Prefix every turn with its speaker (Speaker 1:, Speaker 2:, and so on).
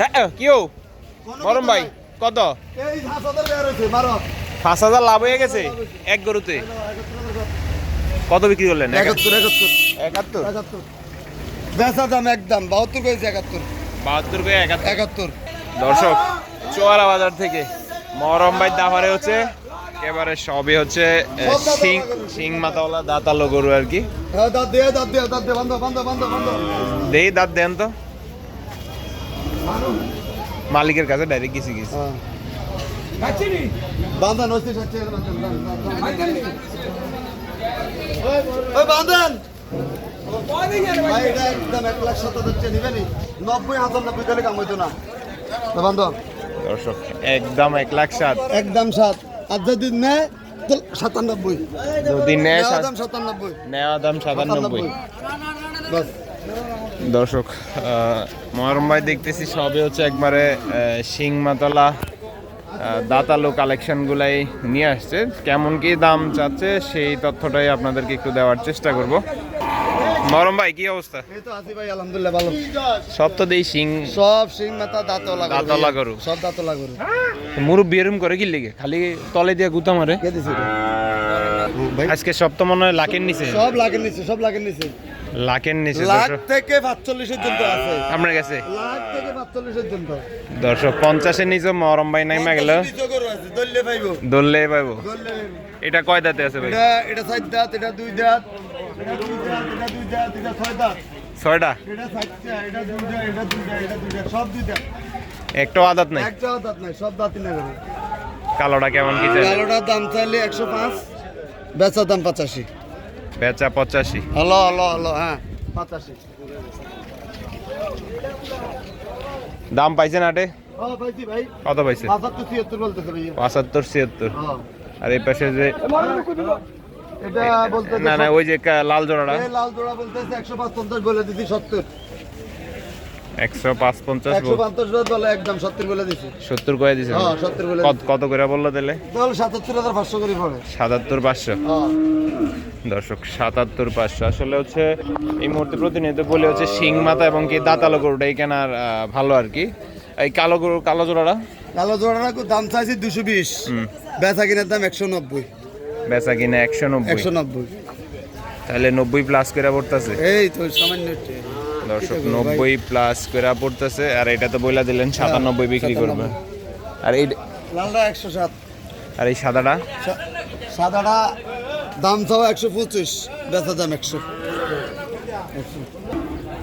Speaker 1: হ্যাঁ মরম ভাই কত? পাঁচ হাজার লাভ হয়ে গেছে এক গরুতে। কত বিক্রি করলেন?
Speaker 2: একাত্তর একাত্তর।
Speaker 1: একাত্তর?
Speaker 2: বেচা দাম একদম বাহাত্তর একাত্তর।
Speaker 1: বাহাত্তর একাত্তর। দর্শক চোয়ারা বাজার থেকে মরম ভাই দাফারে হচ্ছে। একেবারে সবই হচ্ছে সিং সিং মাথাওয়ালা দাঁতালো গরু আর কি। দেই দাঁত দেন তো। মালিকের কাছে ডাইরেক্ট গেছি গেছি।
Speaker 2: হ্যাঁ। বান্ধন
Speaker 1: দর্শক একদম এক লাখ সাত।
Speaker 2: একদম সাত। আর যদি নেয় সাতানব্বই।
Speaker 1: যদি নেয়
Speaker 2: সাতানব্বই।
Speaker 1: নেওয়া দাম সাতানব্বই।
Speaker 2: বাস।
Speaker 1: দর্শক মহরম ভাই দেখতেছি সবে হচ্ছে একবারে শিং মাতলা দাতালো কালেকশনগুলাই নিয়ে আসছে। কেমন কি দাম চাচ্ছে সেই তথ্যটাই আপনাদেরকে একটু দেওয়ার চেষ্টা করব। মরম ভাই কি অবস্থা?
Speaker 2: এই তো আছি ভাই আলহামদুলিল্লাহ ভালো।
Speaker 1: সব তো দেই শিং
Speaker 2: সব সিং মাথা দাঁতলা গরু।
Speaker 1: দাঁতওয়ালা গরু।
Speaker 2: সব দাঁতলা গরু।
Speaker 1: মুরব্বি এরম করে কি লেগে? খালি তলে দিয়ে গুতা মারে?
Speaker 2: কে দিছে
Speaker 1: আজকে সব তো মনে হয় লাখের নিচে।
Speaker 2: সব লাগের নিচে সব লাগের নিচে।
Speaker 1: লাখের নিচে
Speaker 2: লাখ থেকে পাঁচচল্লিশের জন্য আছে।
Speaker 1: আপনার কাছে
Speaker 2: লাখ থেকে পাঁচচল্লিশের জন্য
Speaker 1: দর্শক পঞ্চাশের নিচে মরম ভাই নাই গেল।
Speaker 2: দললে পাইবো।
Speaker 1: দললে পাইবো। এটা কয় দাঁতে আছে ভাই?
Speaker 2: এটা এটা চার দাঁত এটা দুই দাঁত।
Speaker 1: ছয়টা? একটাও আদাত নাই?
Speaker 2: একটাও দাঁত নাই সব দাঁতই না
Speaker 1: কালোটা কেমন কি
Speaker 2: কালোটার দাম চাইলে একশো পাঁচ বেচার দাম পঁচাশি।
Speaker 1: বেচা পঁচাশি।
Speaker 2: হলো হলো হলো হ্যাঁ পঁচাশি।
Speaker 1: দাম পাইছেন আটে
Speaker 2: ভাই।
Speaker 1: কত পাইছে?
Speaker 2: পঁচাত্তর ছিয়াত্তর। হ্যাঁ।
Speaker 1: আর এই পাশে যে
Speaker 2: এটা বলতে
Speaker 1: না না ওই যে লাল জোড়াটা।
Speaker 2: লাল জোড়া বলতেছে একশো পাঁচ পঞ্চাশ বলে দিছি সত্তর।
Speaker 1: একশো পাঁচ পঞ্চাশ
Speaker 2: পঞ্চাশ বলে একদম সত্তর বলে দিছি।
Speaker 1: সত্তর করে দিছে?
Speaker 2: হ্যাঁ সত্তর বলে
Speaker 1: কত কত করে বলল তাহলে?
Speaker 2: দল সাতাত্তর করে পড়ে।
Speaker 1: সাতাত্তর পাঁচশো?
Speaker 2: হ্যাঁ।
Speaker 1: দর্শক সাতাত্তর পাঁচশো। আসলে হচ্ছে এই মুহূর্তে প্রতিনিয়ত বলে হচ্ছে শিং মাথা এবং কি দাঁতালো গরুটাই কেনার ভালো আর কি। এই কালো গরু কালো জোড়াটা?
Speaker 2: কালো জোড়াটা দাম চাইছি দুশো বিশ। বেচা কিনার দাম একশো নব্বই।
Speaker 1: বেচা কিনা একশো নব্বই।
Speaker 2: একশো নব্বই।
Speaker 1: তাহলে নব্বই প্লাস করে পড়তেছে।
Speaker 2: এই তো সামান্য
Speaker 1: দর্শক নব্বই প্লাস করে পড়তেছে আর এটা তো বইলা দিলেন সাতানব্বই বিক্রি করবে। আর এই
Speaker 2: লালটা একশো সাত।
Speaker 1: আর এই সাদাটা?
Speaker 2: সাদাটা দাম চাও একশো পঁচিশ বেচা দাম একশো।